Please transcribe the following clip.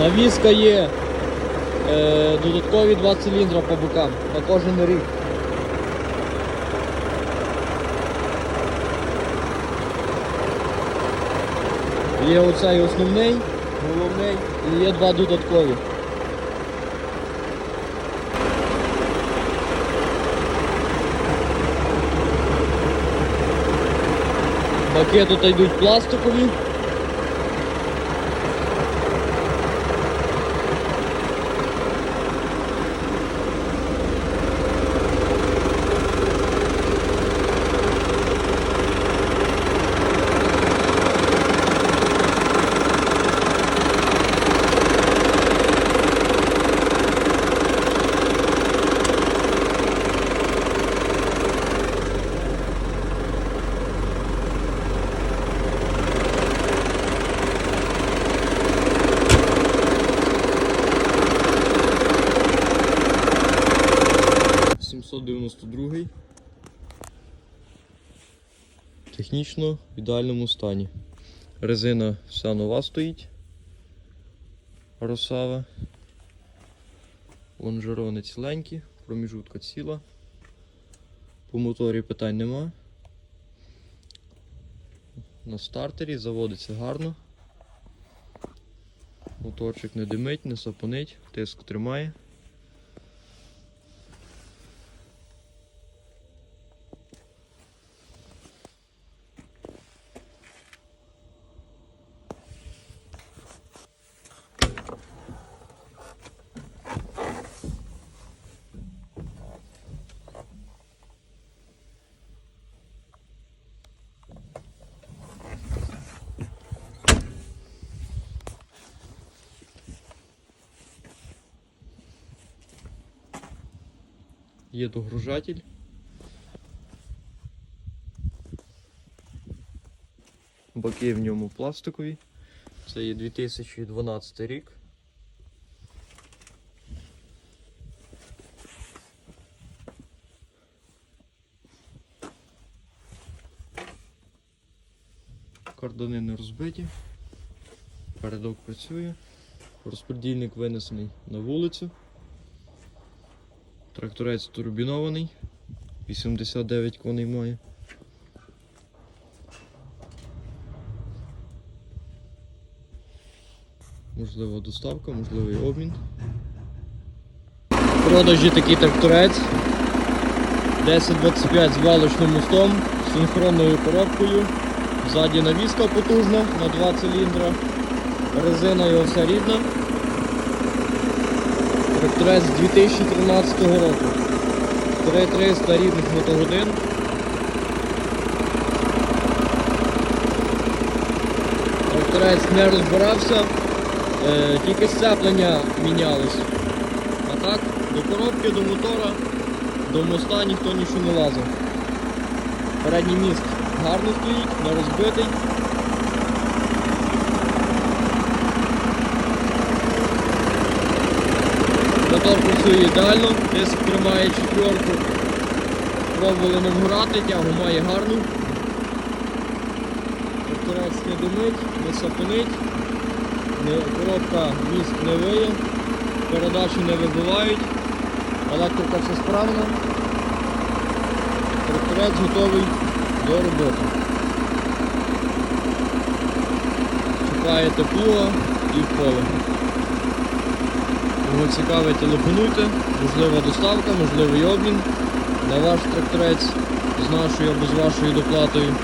Навіска є. Е, додаткові два циліндра по бокам на кожен рік. Є оцей основний, головний і є два додаткові. Баки тут йдуть пластикові. Сімсот дев'яносто другий. Технічно в ідеальному стані. Резина вся нова стоїть. Росава. Лонжерони ціленькі, проміжутка ціла. По моторі питань нема. На стартері заводиться гарно. Моторчик не димить, не сапонить, тиск тримає. Є догружатель. Боки в ньому пластикові. Це є 2012 рік. Кордони не розбиті. Передок працює. Розподільник винесений на вулицю. Тракторець турбінований. 89 коней має. Можливо доставка, можливий обмін. В продажі такий тракторець. 1025 з валочним мостом, синхронною коробкою. Ззаді навіска потужна на 2 циліндра. Резина його вся рідна. Тракторець 2013 року. 3300 рідних мотогодин. Тракторець не розбирався, е, тільки сцеплення мінялось. А так, до коробки, до мотора, до моста ніхто нічого не лазив. Передній міст гарно стоїть, не розбитий. Мотор ідеально, диск тримає четверку. Пробували не вграти, тягу має гарну. Тракторець не димить, не сапонить, не, коробка міст не виє, передачі не вибивають, електрика все справна. Тракторець готовий до роботи. Чекаєте плуга і поле. Кого цікавить, телефонуйте, можлива доставка, можливий обмін на ваш тракторець з нашою або з вашою доплатою.